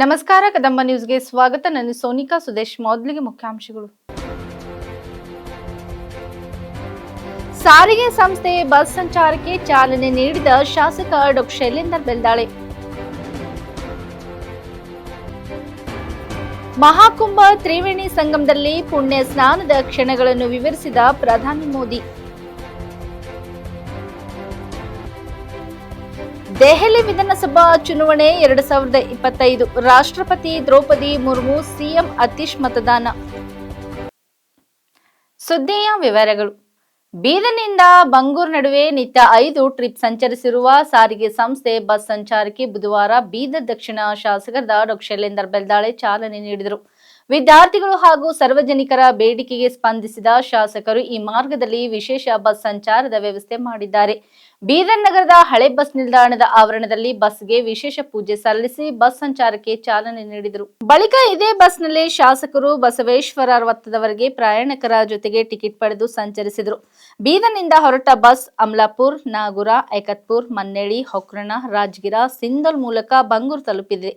ನಮಸ್ಕಾರ, ಕದಂಬ ನ್ಯೂಸ್ಗೆ ಸ್ವಾಗತ. ನಾನು ಸೋನಿಕಾ ಸುದೇಶ್, ಮೊದಲಿಗೆ ಮುಖ್ಯಾಂಶಗಳು. ಸಾರಿಗೆ ಸಂಸ್ಥೆ ಬಸ್ ಸಂಚಾರಕ್ಕೆ ಚಾಲನೆ ನೀಡಿದ ಶಾಸಕ ಡಾ. ಶೈಲೇಂದರ್ ಬೆಲ್ದಾಳೆ. ಮಹಾಕುಂಭ ತ್ರಿವೇಣಿ ಸಂಗಮದಲ್ಲಿ ಪುಣ್ಯ ಸ್ನಾನದ ಕ್ಷಣಗಳನ್ನು ವಿವರಿಸಿದ ಪ್ರಧಾನಿ ಮೋದಿ. ದೆಹಲಿ ವಿಧಾನಸಭಾ ಚುನಾವಣೆ ಎರಡ್ ಸಾವಿರದ ಇಪ್ಪತ್ತೈದು. ರಾಷ್ಟ್ರಪತಿ ದ್ರೌಪದಿ ಮುರ್ಮು, ಸಿಎಂ ಅತೀಶ್ ಮತದಾನ. ಸುದ್ದಿಯ ವಿವರಗಳು. ಬೀದನಿಂದ ಬಂಗೂರ್ ನಡುವೆ ನಿತ್ಯ ಐದು ಟ್ರಿಪ್ ಸಂಚರಿಸಿರುವ ಸಾರಿಗೆ ಸಂಸ್ಥೆ ಬಸ್ ಸಂಚಾರಕ್ಕೆ ಬುಧವಾರ ಬೀದರ್ ದಕ್ಷಿಣ ಶಾಸಕರ ಡಾಕ್ಟರ್ ಶೈಲೇಂದರ್ ಬೆಲ್ದಾಳೆ ಚಾಲನೆ ನೀಡಿದರು. ವಿದ್ಯಾರ್ಥಿಗಳು ಹಾಗೂ ಸಾರ್ವಜನಿಕರ ಬೇಡಿಕೆಗೆ ಸ್ಪಂದಿಸಿದ ಶಾಸಕರು ಈ ಮಾರ್ಗದಲ್ಲಿ ವಿಶೇಷ ಬಸ್ ಸಂಚಾರದ ವ್ಯವಸ್ಥೆ ಮಾಡಿದ್ದಾರೆ. ಬೀದರ್ ನಗರದ ಹಳೆ ಬಸ್ ನಿಲ್ದಾಣದ ಆವರಣದಲ್ಲಿ ಬಸ್ಗೆ ವಿಶೇಷ ಪೂಜೆ ಸಲ್ಲಿಸಿ ಬಸ್ ಸಂಚಾರಕ್ಕೆ ಚಾಲನೆ ನೀಡಿದರು. ಬಳಿಕ ಇದೇ ಬಸ್ನಲ್ಲಿ ಶಾಸಕರು ಬಸವೇಶ್ವರ ವೃತ್ತದವರೆಗೆ ಪ್ರಯಾಣಿಕರ ಜೊತೆಗೆ ಟಿಕೆಟ್ ಪಡೆದು ಸಂಚರಿಸಿದರು. ಬೀದರ್ನಿಂದ ಹೊರಟ ಬಸ್ ಅಮ್ಲಾಪುರ್, ನಾಗುರ ಐಕತ್ಪುರ್ ಮನ್ನೇಳಿ ಹೊಕ್ರಣ ರಾಜಗಿರ, ಸಿಂಧಲ್ ಮೂಲಕ ಬಂಗೂರು ತಲುಪಿದೆ.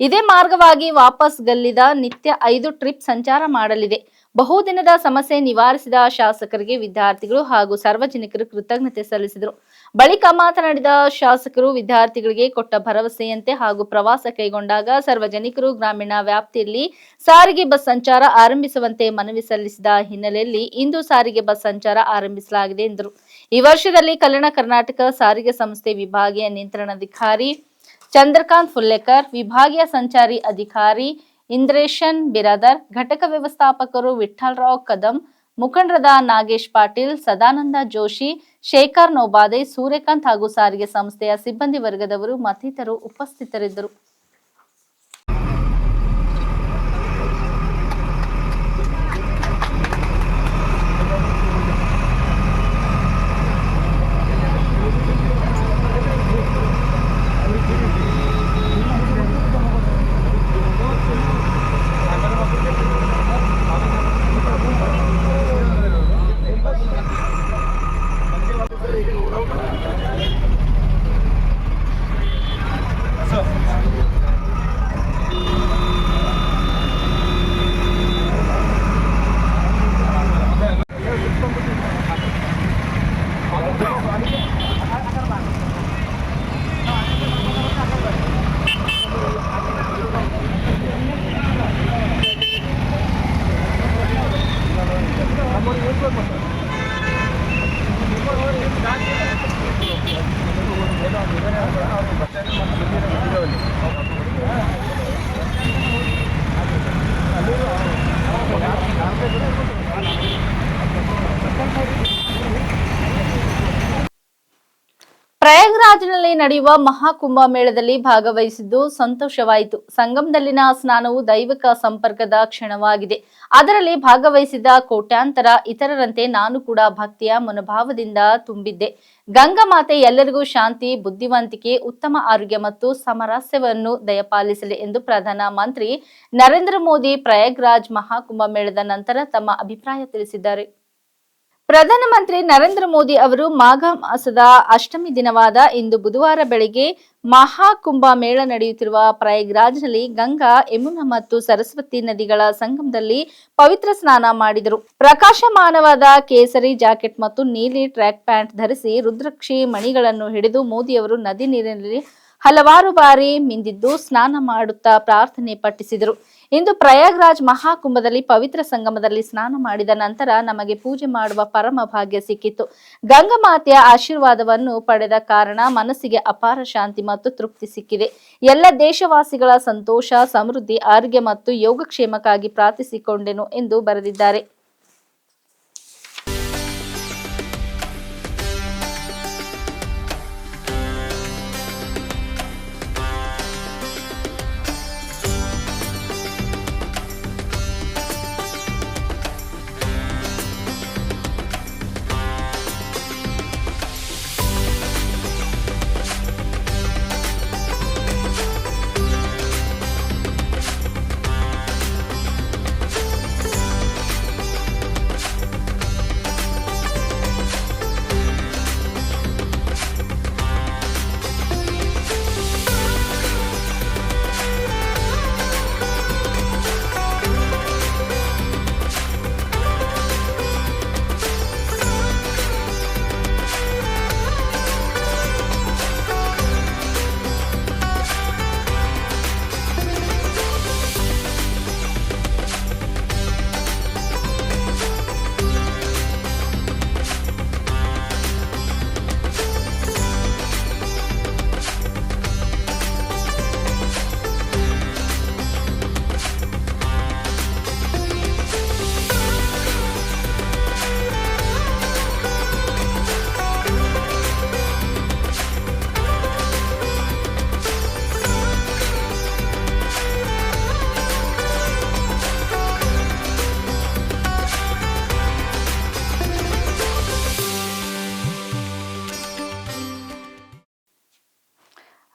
ಇದೇ ಮಾರ್ಗವಾಗಿ ವಾಪಸ್ ಗಲ್ಲಿದ ನಿತ್ಯ ಐದು ಟ್ರಿಪ್ ಸಂಚಾರ ಮಾಡಲಿದೆ. ಬಹುದಿನದ ಸಮಸ್ಯೆ ನಿವಾರಿಸಿದ ಶಾಸಕರಿಗೆ ವಿದ್ಯಾರ್ಥಿಗಳು ಹಾಗೂ ಸಾರ್ವಜನಿಕರು ಕೃತಜ್ಞತೆ ಸಲ್ಲಿಸಿದರು. ಬಳಿಕ ಮಾತನಾಡಿದ ಶಾಸಕರು, ವಿದ್ಯಾರ್ಥಿಗಳಿಗೆ ಕೊಟ್ಟ ಭರವಸೆಯಂತೆ ಹಾಗೂ ಪ್ರವಾಸ ಕೈಗೊಂಡಾಗ ಸಾರ್ವಜನಿಕರು ಗ್ರಾಮೀಣ ವ್ಯಾಪ್ತಿಯಲ್ಲಿ ಸಾರಿಗೆ ಬಸ್ ಸಂಚಾರ ಆರಂಭಿಸುವಂತೆ ಮನವಿ ಸಲ್ಲಿಸಿದ ಹಿನ್ನೆಲೆಯಲ್ಲಿ ಇಂದು ಸಾರಿಗೆ ಬಸ್ ಸಂಚಾರ ಆರಂಭಿಸಲಾಗಿದೆ ಎಂದರು. ಈ ವರ್ಷದಲ್ಲಿ ಕಲ್ಯಾಣ ಕರ್ನಾಟಕ ಸಾರಿಗೆ ಸಂಸ್ಥೆ ವಿಭಾಗೀಯ ನಿಯಂತ್ರಣಾಧಿಕಾರಿ ಚಂದ್ರಕಾಂತ್ ಫುಲ್ಲೇಕರ್, ವಿಭಾಗೀಯ ಸಂಚಾರಿ ಅಧಿಕಾರಿ ಇಂದ್ರೇಶನ್ ಬಿರಾದರ್, ಘಟಕ ವ್ಯವಸ್ಥಾಪಕರು ವಿಠ್ಠಲರಾವ್ ಕದಂ, ಮುಖಂಡರದ ನಾಗೇಶ್ ಪಾಟೀಲ್, ಸದಾನಂದ ಜೋಶಿ, ಶೇಖರ್ ನೋಬಾದೆ, ಸೂರ್ಯಕಾಂತ್ ಹಾಗೂ ಸಾರಿಗೆ ಸಂಸ್ಥೆಯ ಸಿಬ್ಬಂದಿ ವರ್ಗದವರು ಮತ್ತಿತರರು ಉಪಸ್ಥಿತರಿದ್ದರು. ಪ್ರಯಾಗ್ರಾಜ್ನಲ್ಲಿ ನಡೆಯುವ ಮಹಾಕುಂಭ ಮೇಳದಲ್ಲಿ ಭಾಗವಹಿಸಿದ್ದು ಸಂತೋಷವಾಯಿತು. ಸಂಗಮದಲ್ಲಿನ ಸ್ನಾನವು ದೈವಿಕ ಸಂಪರ್ಕದ ಕ್ಷಣವಾಗಿದೆ. ಅದರಲ್ಲಿ ಭಾಗವಹಿಸಿದ ಕೋಟ್ಯಾಂತರ ಇತರರಂತೆ ನಾನು ಕೂಡ ಭಕ್ತಿಯ ಮನೋಭಾವದಿಂದ ತುಂಬಿದ್ದೆ. ಗಂಗಾ ಮಾತೆ ಎಲ್ಲರಿಗೂ ಶಾಂತಿ, ಬುದ್ಧಿವಂತಿಕೆ, ಉತ್ತಮ ಆರೋಗ್ಯ ಮತ್ತು ಸಮರಸ್ಯವನ್ನು ದಯಪಾಲಿಸಲಿ ಎಂದು ಪ್ರಧಾನ ಮಂತ್ರಿ ನರೇಂದ್ರ ಮೋದಿ ಪ್ರಯಾಗ್ರಾಜ್ ಮಹಾಕುಂಭ ಮೇಳದ ನಂತರ ತಮ್ಮ ಅಭಿಪ್ರಾಯ ತಿಳಿಸಿದ್ದಾರೆ. ಪ್ರಧಾನಮಂತ್ರಿ ನರೇಂದ್ರ ಮೋದಿ ಅವರು ಮಾಘ ಮಾಸದ ಅಷ್ಟಮಿ ದಿನವಾದ ಇಂದು ಬುಧವಾರ ಬೆಳಗ್ಗೆ ಮಹಾಕುಂಭ ಮೇಳ ನಡೆಯುತ್ತಿರುವ ಪ್ರಯಾಗ್ರಾಜ್ನಲ್ಲಿ ಗಂಗಾ, ಯಮುನಾ ಮತ್ತು ಸರಸ್ವತಿ ನದಿಗಳ ಸಂಗಮದಲ್ಲಿ ಪವಿತ್ರ ಸ್ನಾನ ಮಾಡಿದರು. ಪ್ರಕಾಶಮಾನವಾದ ಕೇಸರಿ ಜಾಕೆಟ್ ಮತ್ತು ನೀಲಿ ಟ್ರ್ಯಾಕ್ ಪ್ಯಾಂಟ್ ಧರಿಸಿ ರುದ್ರಾಕ್ಷಿ ಮಣಿಗಳನ್ನು ಹಿಡಿದು ಮೋದಿಯವರು ನದಿ ನೀರಿನಲ್ಲಿ ಹಲವಾರು ಬಾರಿ ಮಿಂದಿದ್ದು ಸ್ನಾನ ಮಾಡುತ್ತಾ ಪ್ರಾರ್ಥನೆ ಪಠಿಸಿದರು. ಇಂದು ಪ್ರಯಾಗ್ರಾಜ್ ಮಹಾಕುಂಭದಲ್ಲಿ ಪವಿತ್ರ ಸಂಗಮದಲ್ಲಿ ಸ್ನಾನ ಮಾಡಿದ ನಂತರ ನಮಗೆ ಪೂಜೆ ಮಾಡುವ ಪರಮ ಭಾಗ್ಯ ಸಿಕ್ಕಿತ್ತು ಗಂಗಮಾತೆಯ ಆಶೀರ್ವಾದವನ್ನು ಪಡೆದ ಕಾರಣ ಮನಸ್ಸಿಗೆ ಅಪಾರ ಶಾಂತಿ ಮತ್ತು ತೃಪ್ತಿ ಸಿಕ್ಕಿದೆ. ಎಲ್ಲ ದೇಶವಾಸಿಗಳ ಸಂತೋಷ, ಸಮೃದ್ಧಿ, ಆರೋಗ್ಯ ಮತ್ತು ಯೋಗಕ್ಷೇಮಕ್ಕಾಗಿ ಪ್ರಾರ್ಥಿಸಿಕೊಂಡೆನು ಎಂದು ಬರೆದಿದ್ದಾರೆ.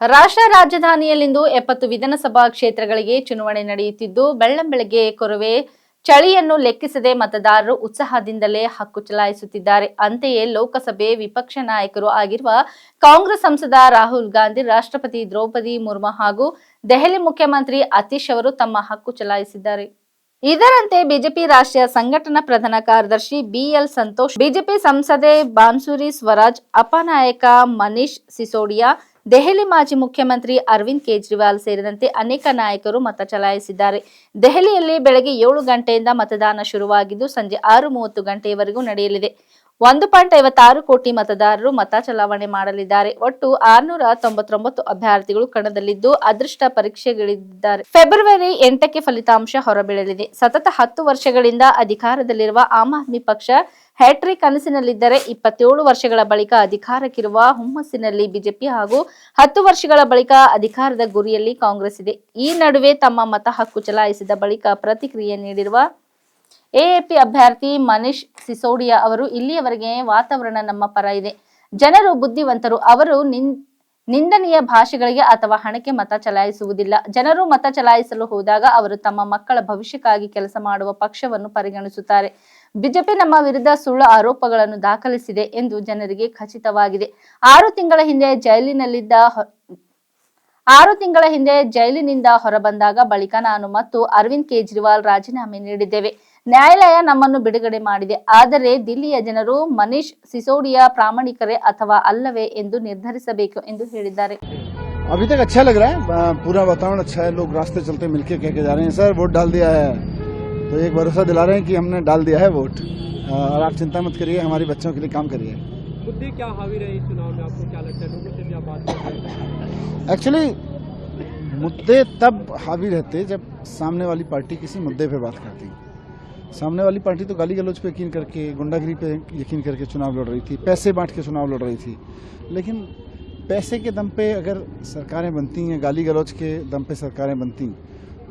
ರಾಷ್ಟ್ರ ರಾಜಧಾನಿಯಲ್ಲಿಂದು ಎಪ್ಪತ್ತು ವಿಧಾನಸಭಾ ಕ್ಷೇತ್ರಗಳಿಗೆ ಚುನಾವಣೆ ನಡೆಯುತ್ತಿದ್ದು ಬೆಳ್ಳಂಬೆಳಗ್ಗೆ ಕೊರವೆ ಚಳಿಯನ್ನು ಲೆಕ್ಕಿಸದೆ ಮತದಾರರು ಉತ್ಸಾಹದಿಂದಲೇ ಹಕ್ಕು ಚಲಾಯಿಸುತ್ತಿದ್ದಾರೆ. ಅಂತೆಯೇ ಲೋಕಸಭೆ ವಿಪಕ್ಷ ನಾಯಕರು ಆಗಿರುವ ಕಾಂಗ್ರೆಸ್ ಸಂಸದ ರಾಹುಲ್ ಗಾಂಧಿ, ರಾಷ್ಟ್ರಪತಿ ದ್ರೌಪದಿ ಮುರ್ಮು ಹಾಗೂ ದೆಹಲಿ ಮುಖ್ಯಮಂತ್ರಿ ಅತೀಶ್ ಅವರು ತಮ್ಮ ಹಕ್ಕು ಚಲಾಯಿಸಿದ್ದಾರೆ. ಇದರಂತೆ ಬಿಜೆಪಿ ರಾಷ್ಟ್ರೀಯ ಸಂಘಟನಾ ಪ್ರಧಾನ ಕಾರ್ಯದರ್ಶಿ ಬಿಎಲ್ ಸಂತೋಷ್, ಬಿಜೆಪಿ ಸಂಸದೆ ಬಾನ್ಸುರಿ ಸ್ವರಾಜ್, ಅಪನಾಯಕ ಮನೀಶ್ ಸಿಸೋಡಿಯಾ ದೆಹಲಿ ಮಾಜಿ ಮುಖ್ಯಮಂತ್ರಿ ಅರವಿಂದ್ ಕೇಜ್ರಿವಾಲ್ ಸೇರಿದಂತೆ ಅನೇಕ ನಾಯಕರು ಮತ ಚಲಾಯಿಸಿದ್ದಾರೆ. ದೆಹಲಿಯಲ್ಲಿ ಬೆಳಗ್ಗೆ ಏಳು ಗಂಟೆಯಿಂದ ಮತದಾನ ಶುರುವಾಗಿದ್ದು ಸಂಜೆ ಆರು ಮೂವತ್ತು ಗಂಟೆಯವರೆಗೂ ನಡೆಯಲಿದೆ. ಒಂದು ಪಾಯಿಂಟ್ ಐವತ್ತಾರು ಕೋಟಿ ಮತದಾರರು ಮತ ಚಲಾವಣೆ ಮಾಡಲಿದ್ದಾರೆ. ಒಟ್ಟು ಆರ್ನೂರ ತೊಂಬತ್ತೊಂಬತ್ತು ಅಭ್ಯರ್ಥಿಗಳು ಕಣದಲ್ಲಿದ್ದು ಅದೃಷ್ಟ ಪರೀಕ್ಷೆಗಳಿದ್ದಾರೆ. ಫೆಬ್ರವರಿ ಎಂಟಕ್ಕೆ ಫಲಿತಾಂಶ ಹೊರಬೀಳಲಿದೆ. ಸತತ ಹತ್ತು ವರ್ಷಗಳಿಂದ ಅಧಿಕಾರದಲ್ಲಿರುವ ಆಮ್ ಆದ್ಮಿ ಪಕ್ಷ ಹ್ಯಾಟ್ರಿಕ್ ಕನಸಿನಲ್ಲಿದ್ದರೆ ಇಪ್ಪತ್ತೇಳು ವರ್ಷಗಳ ಬಳಿಕ ಅಧಿಕಾರಕ್ಕಿರುವ ಹುಮ್ಮಸ್ಸಿನಲ್ಲಿ ಬಿಜೆಪಿ ಹಾಗೂ ಹತ್ತು ವರ್ಷಗಳ ಬಳಿಕ ಅಧಿಕಾರದ ಗುರಿಯಲ್ಲಿ ಕಾಂಗ್ರೆಸ್ ಇದೆ. ಈ ನಡುವೆ ತಮ್ಮ ಮತ ಹಕ್ಕು ಚಲಾಯಿಸಿದ ಬಳಿಕ ಪ್ರತಿಕ್ರಿಯೆ ನೀಡಿರುವ ಎಎಪಿ ಅಭ್ಯರ್ಥಿ ಮನೀಶ್ ಸಿಸೋಡಿಯಾ ಅವರು ಇಲ್ಲಿಯವರೆಗೆ ವಾತಾವರಣ ನಮ್ಮ ಪರ ಇದೆ. ಜನರು ಬುದ್ಧಿವಂತರು. ಅವರು ನಿನ್, ನಿಂದನೀಯ ಭಾಷೆಗಳಿಗೆ ಅಥವಾ ಹಣಕ್ಕೆ ಮತ ಚಲಾಯಿಸುವುದಿಲ್ಲ. ಜನರು ಮತ ಚಲಾಯಿಸಲು ಹೋದಾಗ ಅವರು ತಮ್ಮ ಮಕ್ಕಳ ಭವಿಷ್ಯಕ್ಕಾಗಿ ಕೆಲಸ ಮಾಡುವ ಪಕ್ಷವನ್ನು ಪರಿಗಣಿಸುತ್ತಾರೆ. ಬಿಜೆಪಿ ನಮ್ಮ ವಿರುದ್ಧ ಸುಳ್ಳು ಆರೋಪಗಳನ್ನು ದಾಖಲಿಸಿದೆ ಎಂದು ಜನರಿಗೆ ಖಚಿತವಾಗಿದೆ. ಆರು ತಿಂಗಳ ಹಿಂದೆ ಜೈಲಿನಲ್ಲಿದ್ದ ಆರು ತಿಂಗಳ ಹಿಂದೆ ಜೈಲಿನಿಂದ ಹೊರಬಂದಾಗ ಬಳಿಕ ನಾನು ಮತ್ತು ಅರವಿಂದ್ ಕೇಜ್ರಿವಾಲ್ ರಾಜೀನಾಮೆ ನೀಡಿದ್ದೇವೆ ನ್ಯಾಯಾಲಯ ನಮ್ಮನ್ನು ಬಿಡುಗಡೆ ಮಾಡಿದೆ ಆದರೆ ದಿಲ್ಲಿಯ ಜನರು ಮನೀಶ್ ಸಿಸೋಡಿಯಾ ಪ್ರಾಮಾಣಿಕರೇ ಅಥವಾ ಅಲ್ಲವೇ ಎಂದು ನಿರ್ಧರಿಸಬೇಕು ಎಂದು ಹೇಳಿದ್ದಾರೆ अभी तक अच्छा लग रहा है आ, पूरा वातावरण अच्छा है लोग रास्ते चलते मिलके कह के जा रहे हैं सर वोट डाल दिया है तो एक भरोसा दिला रहे हैं कि हमने डाल दिया है वोट आ, और आप चिंता मत करिए हमारे बच्चों के लिए काम करिए मुद्दे क्या हावी रहे चुनाव में? आपको क्या लगता है? लोगों से भी आप बात कर रहे हैं। एक्चुअली मुद्दे तब हावी रहते जब सामने वाली पार्टी किसी मुद्दे पे बात करती। सामने वाली पार्टी तो गाली गलौज पे यकीन करके, गुंडागिरी पे यकीन करके चुनाव लड़ रही थी, पैसे बांट के चुनाव लड़ रही थी। लेकिन पैसे के दम पे अगर सरकारें बनती हैं, गाली गलौज के दम पे सरकारें बनती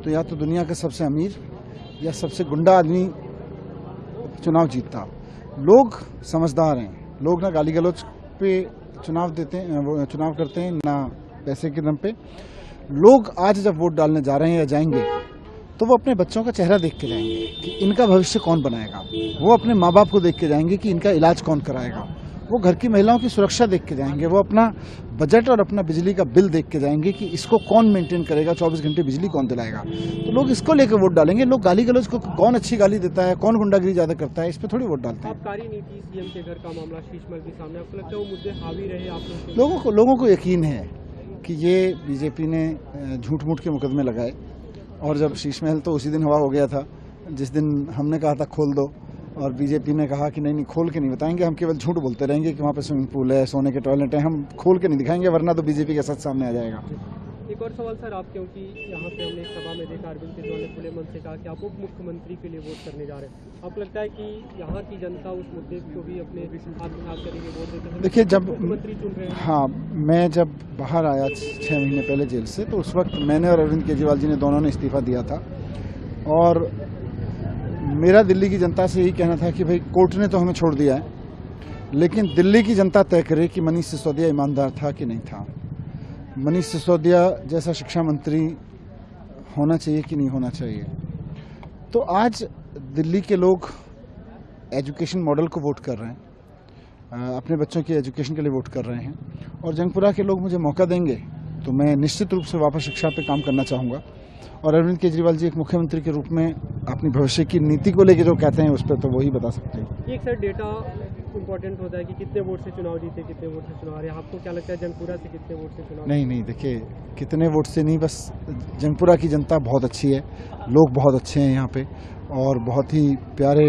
तो या तो दुनिया का सबसे अमीर या सबसे गुंडा आदमी चुनाव जीतता। लोग समझदार हैं। लोग ना गाली गलौज पे चुनाव देते हैं चुनाव करते हैं, ना पैसे के दम पे। लोग आज जब वोट डालने जा रहे हैं या जाएँगे तो वो अपने बच्चों का चेहरा देख के जाएँगे कि इनका भविष्य कौन बनाएगा। वो अपने माँ बाप को देख के जाएँगे कि इनका इलाज कौन कराएगा। वो घर की महिलाओं की सुरक्षा देख के जाएँगे वो अपना बजट और अपना बिजली का बिल देख के जाएँगे कि इसको कौन मेंटेन करेगा 24 घंटे बिजली कौन दिलाएगा। तो लोग इसको लेकर वोट डालेंगे लोग गाली गलौज को कौन अच्छी गाली देता है कौन गुंडागिरी ज़्यादा करता है इस पर थोड़ी वोट डालते हैं। लोगों को? लोगों को यकीन है कि ये बीजेपी ने झूठ मूठ के मुकदमे लगाए और जब शीश महल तो उसी दिन हवा हो गया था जिस दिन हमने कहा था खोल दो और बीजेपी ने कहा कि नहीं नहीं खोल के नहीं बताएँगे। हम केवल झूठ बोलते रहेंगे कि वहाँ पे स्विमिंग पूल है सोने के टॉयलेट है। हम खोल के नहीं दिखाएँगे वरना तो बीजेपी का सच सामने आ जाएगा। एक और सवाल सर आप क्योंकि यहाँ पे हमने एक सभा में देखा अरविंद केजरीवाल ने खुले मन से कहा कि आप उप मुख्यमंत्री के लिए वोट करने जा रहे हैं। आपको लगता है कि यहाँ की जनता उस मुद्दे को भी अपने हाथ में करेंगे वोट देते देखिए, जब- मुख्यमंत्री चुन रहे हैं। हाँ मैं जब बाहर आया छः महीने पहले जेल से तो उस वक्त मैंने और अरविंद केजरीवाल जी ने दोनों ने इस्तीफा दिया था। और मेरा दिल्ली की जनता से यही कहना था कि भाई, कोर्ट ने तो हमें छोड़ दिया है, लेकिन दिल्ली की जनता तय करे कि मनीष सिसोदिया ईमानदार था कि नहीं था। मनीष सिसोदिया जैसा शिक्षा मंत्री होना चाहिए कि नहीं होना चाहिए। तो आज दिल्ली के लोग एजुकेशन मॉडल को वोट कर रहे हैं। अपने बच्चों की एजुकेशन के लिए वोट कर रहे हैं। और जंगपुरा के लोग मुझे मौका देंगे तो मैं निश्चित रूप से वापस शिक्षा पे काम करना चाहूँगा। और अरविंद केजरीवाल जी एक मुख्यमंत्री के रूप में अपनी भविष्य की नीति को लेकर जो कहते हैं उस पर तो वही बता सकते हैं। एक सर डेटा इम्पोर्टेंट होता है कि कितने वोट से चुनाव जीते कितने वोट से चुनाव हारे। आपको क्या लगता है जनपुरा से कितने वोट से चुनाव नहीं नहीं देखिए कितने वोट से नहीं बस जनपुरा की जनता बहुत अच्छी है। लोग बहुत अच्छे हैं यहाँ पे और बहुत ही प्यारे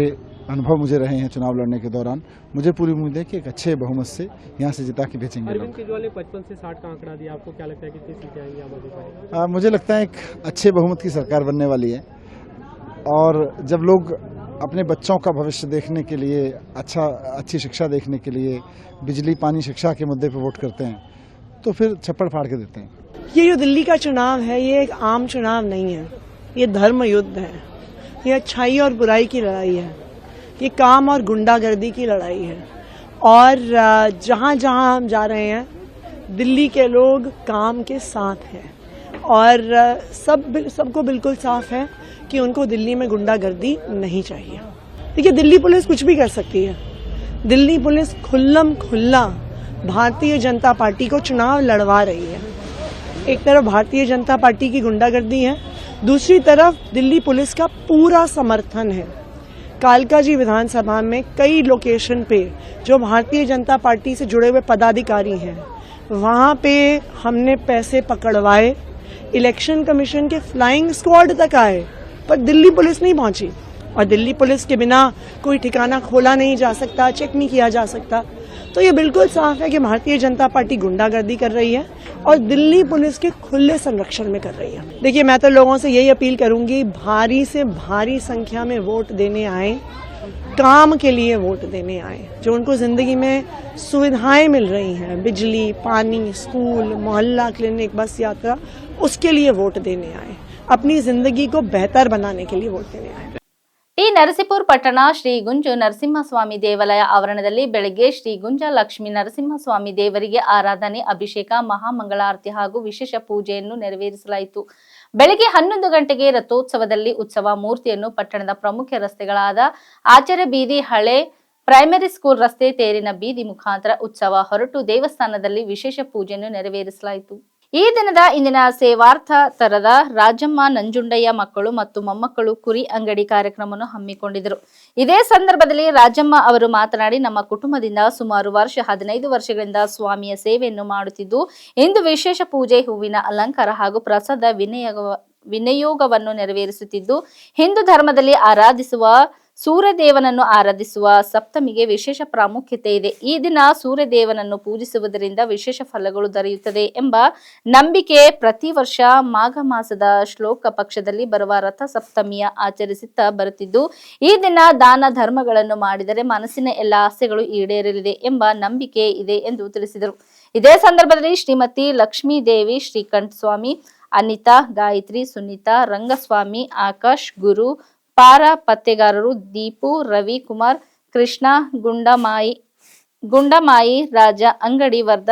अनुभव मुझे रहे हैं चुनाव लड़ने के दौरान। मुझे पूरी उम्मीद है कि एक अच्छे बहुमत से यहाँ से जिता के भेजेंगे अरविंद लोग। केजरीवाल ने पचपन से साठ का आंकड़ा दिया। आपको क्या लगता है कितनी सीटें आएँगी आम आदमी पार्टी? मुझे लगता है एक अच्छे बहुमत की सरकार बनने वाली है। और जब लोग अपने बच्चों का भविष्य देखने के लिए अच्छा अच्छी शिक्षा देखने के लिए बिजली पानी शिक्षा के मुद्दे पर वोट करते हैं तो फिर छप्पड़ फाड़ के देते हैं। ये जो दिल्ली का चुनाव है ये एक आम चुनाव नहीं है। ये धर्म युद्ध है। ये अच्छाई और बुराई की लड़ाई है। ये काम और गुंडागर्दी की लड़ाई है। और जहाँ जहाँ हम जा रहे हैं, दिल्ली के लोग काम के साथ हैं। और सब सबको बिल्कुल साफ़ है कि उनको दिल्ली में गुंडागर्दी नहीं चाहिए। देखिए, दिल्ली पुलिस कुछ भी कर सकती है। दिल्ली पुलिस खुल्लम खुल्ला भारतीय जनता पार्टी को चुनाव लड़वा रही है। एक तरफ़ भारतीय जनता पार्टी की गुंडागर्दी है, दूसरी तरफ़ दिल्ली पुलिस का पूरा समर्थन है। कालका जी विधानसभा में कई लोकेशन पे जो भारतीय जनता पार्टी से जुड़े हुए पदाधिकारी हैं, वहाँ पे हमने पैसे पकड़वाए। इलेक्शन कमीशन के फ्लाइंग स्क्वाड तक आए, पर दिल्ली पुलिस नहीं पहुँची। और दिल्ली पुलिस के बिना कोई ठिकाना खोला नहीं जा सकता, चेक नहीं किया जा सकता। तो ये बिल्कुल साफ़ है कि भारतीय जनता पार्टी गुंडागर्दी कर रही है और दिल्ली पुलिस के खुले संरक्षण में कर रही है। देखिए, मैं तो लोगों से यही अपील करूँगी, भारी से भारी संख्या में वोट देने आए, काम के लिए वोट देने आए, जो उनको ज़िंदगी में सुविधाएँ मिल रही हैं, बिजली, पानी, स्कूल, मोहल्ला, क्लिनिक, बस यात्रा, उसके लिए वोट देने आए, अपनी ज़िंदगी को बेहतर बनाने के लिए वोट देने आए। ನರಸೀಪುರ ಪಟ್ಟಣ ಶ್ರೀ ಗುಂಜು ನರಸಿಂಹಸ್ವಾಮಿ ದೇವಾಲಯ ಆವರಣದಲ್ಲಿ ಬೆಳಗ್ಗೆ ಶ್ರೀ ಗುಂಜ ಲಕ್ಷ್ಮೀ ನರಸಿಂಹಸ್ವಾಮಿ ದೇವರಿಗೆ ಆರಾಧನೆ, ಅಭಿಷೇಕ, ಮಹಾಮಂಗಳಾರತಿ ಹಾಗೂ ವಿಶೇಷ ಪೂಜೆಯನ್ನು ನೆರವೇರಿಸಲಾಯಿತು. ಬೆಳಗ್ಗೆ ಹನ್ನೊಂದು ಗಂಟೆಗೆ ರಥೋತ್ಸವದಲ್ಲಿ ಉತ್ಸವ ಮೂರ್ತಿಯನ್ನು ಪಟ್ಟಣದ ಪ್ರಮುಖ ರಸ್ತೆಗಳಾದ ಆಚಾರ್ಯ ಬೀದಿ ಹಳೆ ಪ್ರೈಮರಿ ಸ್ಕೂಲ್ ರಸ್ತೆ ತೇರಿನ ಬೀದಿ ಮುಖಾಂತರ ಉತ್ಸವ ಹೊರಟು ದೇವಸ್ಥಾನದಲ್ಲಿ ವಿಶೇಷ ಪೂಜೆಯನ್ನು ನೆರವೇರಿಸಲಾಯಿತು. ಈ ದಿನದ ಇಂದಿನ ಸೇವಾರ್ಥ ತರದ ರಾಜಮ್ಮ, ನಂಜುಂಡಯ್ಯ ಮಕ್ಕಳು ಮತ್ತು ಮೊಮ್ಮಕ್ಕಳು ಕುರಿ ಅಂಗಡಿ ಕಾರ್ಯಕ್ರಮವನ್ನು ಹಮ್ಮಿಕೊಂಡಿದ್ದರು. ಇದೇ ಸಂದರ್ಭದಲ್ಲಿ ರಾಜಮ್ಮ ಅವರು ಮಾತನಾಡಿ, ನಮ್ಮ ಕುಟುಂಬದಿಂದ ಸುಮಾರು ವರ್ಷ, ಹದಿನೈದು ವರ್ಷಗಳಿಂದ ಸ್ವಾಮಿಯ ಸೇವೆಯನ್ನು ಮಾಡುತ್ತಿದ್ದು, ಇಂದು ವಿಶೇಷ ಪೂಜೆ, ಹೂವಿನ ಅಲಂಕಾರ ಹಾಗೂ ಪ್ರಸಾದ ವಿನಿಯೋಗ ವಿನಿಯೋಗವನ್ನು ನೆರವೇರಿಸುತ್ತಿದ್ದು, ಹಿಂದೂ ಧರ್ಮದಲ್ಲಿ ಆರಾಧಿಸುವ ಸೂರ್ಯದೇವನನ್ನು ಆರಾಧಿಸುವ ಸಪ್ತಮಿಗೆ ವಿಶೇಷ ಪ್ರಾಮುಖ್ಯತೆ ಇದೆ. ಈ ದಿನ ಸೂರ್ಯದೇವನನ್ನು ಪೂಜಿಸುವುದರಿಂದ ವಿಶೇಷ ಫಲಗಳು ದೊರೆಯುತ್ತದೆ ಎಂಬ ನಂಬಿಕೆ ಪ್ರತಿ ವರ್ಷ ಮಾಘ ಮಾಸದ ಶ್ಲೋಕ ಪಕ್ಷದಲ್ಲಿ ಬರುವ ರಥ ಸಪ್ತಮಿಯ ಆಚರಿಸುತ್ತಾ ಬರುತ್ತಿದ್ದು, ಈ ದಿನ ದಾನ ಧರ್ಮಗಳನ್ನು ಮಾಡಿದರೆ ಮನಸ್ಸಿನ ಎಲ್ಲ ಆಸೆಗಳು ಈಡೇರಲಿದೆ ಎಂಬ ನಂಬಿಕೆ ಇದೆ ಎಂದು ತಿಳಿಸಿದರು. ಇದೇ ಸಂದರ್ಭದಲ್ಲಿ ಶ್ರೀಮತಿ ಲಕ್ಷ್ಮೀ ದೇವಿ ಶ್ರೀಕಂಠ ಸ್ವಾಮಿ ಅನಿತಾ, ಗಾಯತ್ರಿ, ಸುನೀತಾ, ರಂಗಸ್ವಾಮಿ, ಆಕಾಶ್, ಗುರು ಪಾರ ಪತ್ತೆಗಾರರು ದೀಪು ರವಿ ಕುಮಾರ್ ಕೃಷ್ಣ ಗುಂಡಮಾಯಿ ಗುಂಡಮಾಯಿ ರಾಜ ಅಂಗಡಿ ವರ್ಧ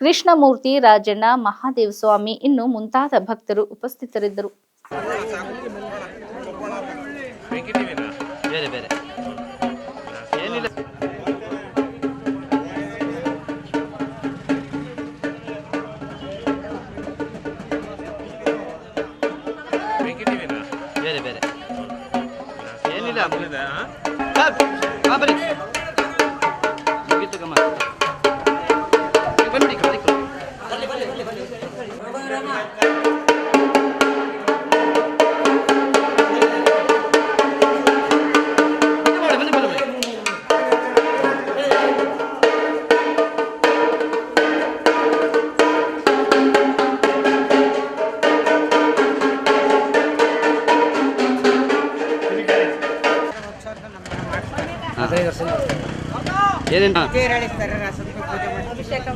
ಕೃಷ್ಣಮೂರ್ತಿ ರಾಜಣ್ಣ ಮಹಾದೇವ ಸ್ವಾಮಿ ಇನ್ನು ಮುಂತಾದ ಭಕ್ತರು ಉಪಸ್ಥಿತರಿದ್ದರು. ಬೇರೆ ಬೇರೆ. ಏನಿಲ್ಲ. ಬೇರೆ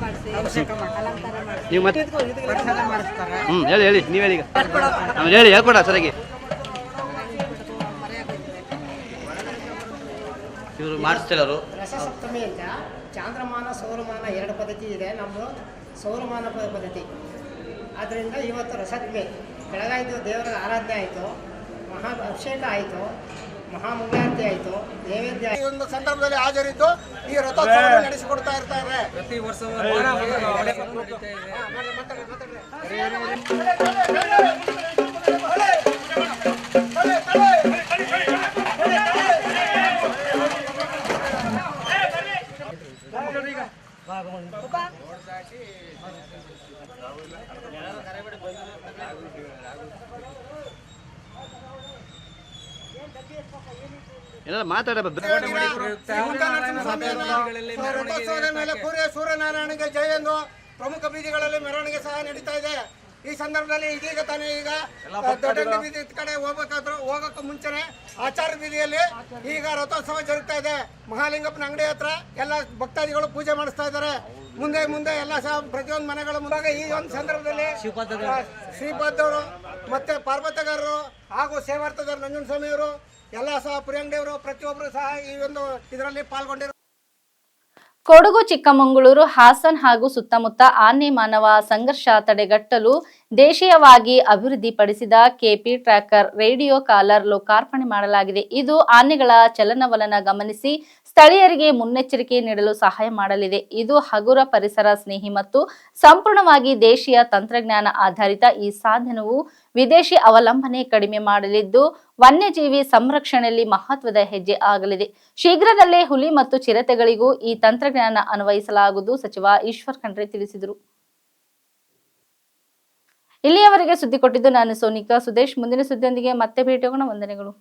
ಮಾಡಿ ನೀವು ಮತ್ತೆ? ಹ್ಞೂ ಹೇಳಿ ಹೇಳಿ ನೀವು ಹೇಳಿ ಈಗ ಹ್ಞೂ ಹೇಳಿ ಹೇಳ್ಕೊಡ ಸರಿಯಾಗಿ. ಇವರು ಮಾಡಿಸ್ತಿರೋರು ರಸಸಪ್ತಮಿ ಅಂತ. ಚಾಂದ್ರಮಾನ ಸೌರಮಾನ ಎರಡು ಪದ್ಧತಿ ಇದೆ. ನಮ್ಮದು ಸೌರಮಾನ ಪದ್ಧತಿ. ಆದ್ದರಿಂದ ಇವತ್ತು ರಸಪ್ತಮಿ ಬೆಳಗಾಯಿತು ದೇವರ ಆರಾಧನೆ ಆಯಿತು. ಮಹಾ ಅಭಿಷೇಕ ಆಯಿತು. ಮಹಾಮಂಗಳಾರತಿ ಆಯಿತು ನೈವೇದ್ಯ ಈ ಒಂದು ಸಂದರ್ಭದಲ್ಲಿ ಹಾಜರಿದ್ದು ಈ ರಥೋತ್ಸವ ನಡೆಸಿಕೊಡ್ತಾ ಇರ್ತಾರೆ. ಪ್ರತಿ ವರ್ಷ ಮೇಲೆ ಪೂರ್ಯ ಸೂರ್ಯನಾರಾಯಣಗೆ ಜಯ ಎಂದು ಪ್ರಮುಖ ಬೀದಿಗಳಲ್ಲಿ ಮೆರವಣಿಗೆ ಸಹ ನಡೀತಾ ಇದೆ. ಈ ಸಂದರ್ಭದಲ್ಲಿ ಇದೀಗ ತಾನೇ ಈಗ ದೊಡ್ಡ ಬೀದಿ ಕಡೆ ಹೋಗ್ಬೇಕಾದ್ರು ಹೋಗಕ್ಕೆ ಮುಂಚೆನೆ ಆಚಾರ ಬೀದಿಯಲ್ಲಿ ಈಗ ರಥೋತ್ಸವ ಜರುಗ್ತಾ ಇದೆ. ಮಹಾಲಿಂಗಪ್ಪನ ಅಂಗಡಿ ಹತ್ರ ಎಲ್ಲ ಭಕ್ತಾದಿಗಳು ಪೂಜೆ ಮಾಡಿಸ್ತಾ ಇದ್ದಾರೆ. ಮುಂದೆ ಮುಂದೆ ಎಲ್ಲ ಸಹ ಪ್ರತಿಯೊಂದು ಮನೆಗಳ ಮುಂದಾಗ ಈ ಒಂದು ಸಂದರ್ಭದಲ್ಲಿ ಶ್ರೀಪಾದವರು ಮತ್ತೆ ಪಾರ್ವತಗಾರರು ಹಾಗೂ ಸೇವಾರ್ಥದವರು ನಂಜನ ಸ್ವಾಮಿಯವರು ಎಲ್ಲ ಸಹ ಪುರಿ ಅಂಗಡಿಯವರು ಪ್ರತಿಯೊಬ್ಬರು ಸಹ ಈ ಒಂದು ಇದರಲ್ಲಿ ಪಾಲ್ಗೊಂಡಿರೋ ಕೊಡಗು ಚಿಕ್ಕಮಗಳೂರು ಹಾಸನ್ ಹಾಗೂ ಸುತ್ತಮುತ್ತ ಆನೆ ಮಾನವ ಸಂಘರ್ಷ ತಡೆಗಟ್ಟಲು ದೇಶೀಯವಾಗಿ ಅಭಿವೃದ್ಧಿಪಡಿಸಿದ ಕೆಪಿ ಟ್ರ್ಯಾಕರ್ ರೇಡಿಯೋ ಕಾಲರ್ ಲೋಕಾರ್ಪಣೆ ಮಾಡಲಾಗಿದೆ. ಇದು ಆನೆಗಳ ಚಲನವಲನ ಗಮನಿಸಿ ಸ್ಥಳೀಯರಿಗೆ ಮುನ್ನೆಚ್ಚರಿಕೆ ನೀಡಲು ಸಹಾಯ ಮಾಡಲಿದೆ. ಇದು ಹಗುರ ಪರಿಸರ ಸ್ನೇಹಿ ಮತ್ತು ಸಂಪೂರ್ಣವಾಗಿ ದೇಶೀಯ ತಂತ್ರಜ್ಞಾನ ಆಧಾರಿತ ಈ ಸಾಧನವು ವಿದೇಶಿ ಅವಲಂಬನೆ ಕಡಿಮೆ ಮಾಡಲಿದ್ದು, ವನ್ಯಜೀವಿ ಸಂರಕ್ಷಣೆಯಲ್ಲಿ ಮಹತ್ವದ ಹೆಜ್ಜೆ ಆಗಲಿದೆ. ಶೀಘ್ರದಲ್ಲೇ ಹುಲಿ ಮತ್ತು ಚಿರತೆಗಳಿಗೂ ಈ ತಂತ್ರಜ್ಞಾನ ಅನ್ವಯಿಸಲಾಗುವುದು, ಸಚಿವ ಈಶ್ವರ್ ಖಂಡ್ರೆ ತಿಳಿಸಿದರು. ಇಲ್ಲಿಯವರೆಗೆ ಸುದ್ದಿ ಕೊಟ್ಟಿದ್ದು ನಾನು ಸೋನಿಕಾ. ಸುದೇಶ್, ಮುಂದಿನ ಸುದ್ದಿಯೊಂದಿಗೆ ಮತ್ತೆ ಭೇಟಿಯಾಗೋಣ. ವಂದನೆಗಳು.